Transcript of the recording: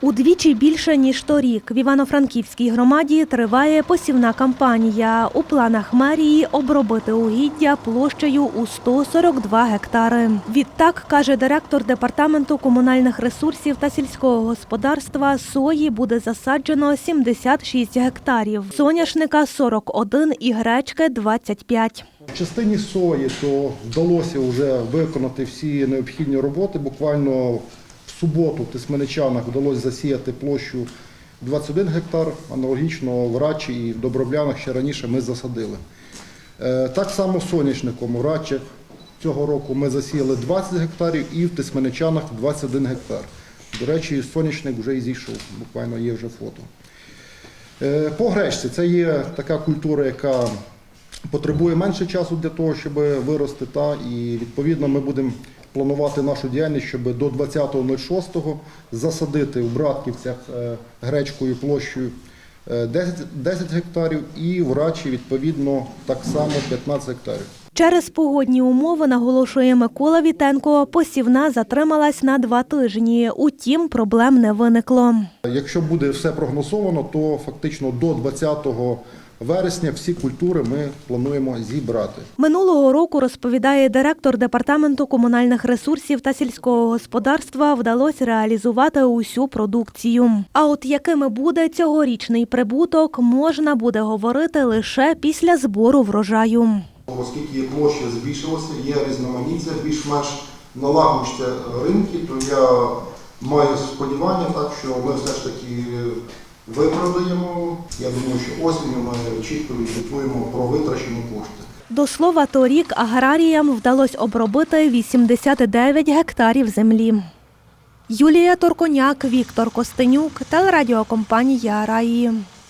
Удвічі більше ніж торік в Івано-Франківській громаді триває посівна кампанія. У планах мерії обробити угіддя площею у 142 гектари. Відтак каже директор департаменту комунальних ресурсів та сільського господарства, сої буде засаджено 76 гектарів, соняшника 41 і гречки 25. В частині сої то вдалося вже виконати всі необхідні роботи. Буквально суботу в Тисменичанах вдалося засіяти площу 21 гектар, аналогічно в Рачі і в Доброблянах ще раніше ми засадили. Е, Так само соняшником у Рачах цього року ми засіяли 20 гектарів і в Тисменичанах 21 гектар. До речі, соняшник вже і зійшов, буквально є вже фото. Е, По гречці це є така культура, яка потребує менше часу для того, щоб вирости. Та, і відповідно ми будемо планувати нашу діяльність, щоб до 20.06 засадити в Братківцях е, гречкою площею е, 10, 10 гектарів і в Рачі відповідно так само 15 гектарів. Через погодні умови, наголошує Микола Вітенко, посівна затрималась на два тижні. Утім, проблем не виникло. Якщо буде все прогнозовано, то фактично до 20 вересня всі культури ми плануємо зібрати. Минулого року, розповідає директор департаменту комунальних ресурсів та сільського господарства, вдалося реалізувати усю продукцію. А от якими буде цьогорічний прибуток, можна буде говорити лише після збору врожаю. Оскільки площа збільшилася, є різноманіття, більш-менш налагодяться ринки, то я маю сподівання, так, що ми все ж таки виправдаємо. Я думаю, що осінню ми чітко відзвітуємо про витрачені кошти. До слова, торік аграріям вдалося обробити 89 гектарів землі. Юлія Торконяк, Віктор Костенюк, телерадіокомпанія Раї.